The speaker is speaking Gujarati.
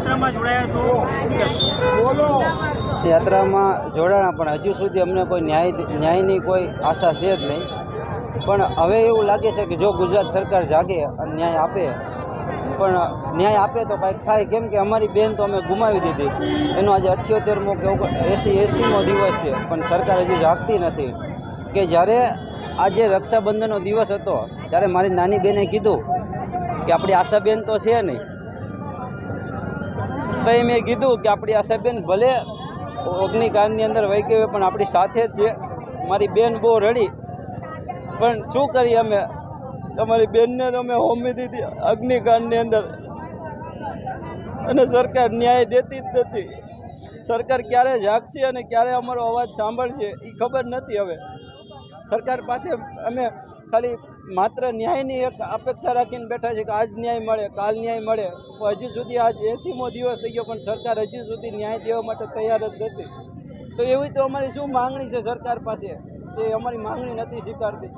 યાત્રામાં જોડાયા છો? યાત્રામાં જોડાણા પણ હજુ સુધી અમને કોઈ ન્યાય ન્યાયની કોઈ આશા છે જ નહીં. પણ હવે એવું લાગે છે કે જો ગુજરાત સરકાર જાગે અને ન્યાય આપે પણ ન્યાય આપે તો કાંઈક થાય. કેમ કે અમારી બેન તો અમે ગુમાવી દીધી. એનો આજે અઠ્યોતેરમો કે એસી એસીમો દિવસ છે પણ સરકાર હજી જાગતી નથી. કે જ્યારે આજે રક્ષાબંધનનો દિવસ હતો ત્યારે મારી નાની બેને કીધું કે આપણી આશાબેન તો છે નહીં. તો એ મેં કીધું કે આપણી આશાબેન ભલે અગ્નિકાંડની અંદર વહી ગઈ પણ આપણી સાથે જ છે. મારી બેન બહુ રડી. પણ શું કરીએ અમે? તમારી બેનને અમે હોમી દીધી અગ્નિકાંડની અંદર. અને સરકાર ન્યાય દેતી જ નથી. સરકાર ક્યારે જાગશે અને ક્યારે અમારો અવાજ સાંભળશે એ ખબર નથી હવે. સરકાર પાસે અમે ખાલી માત્ર ન્યાયની એક અપેક્ષા રાખીને બેઠા છે કે આજ ન્યાય મળે, કાલ ન્યાય મળે. હજુ સુધી આજ એસીમો દિવસ થઈ ગયો, પણ સરકાર હજી સુધી ન્યાય દેવા માટે તૈયાર જ નથી. તો એવી તો અમારી શું માંગણી છે સરકાર પાસે? તે અમારી માંગણી નથી સ્વીકારતી.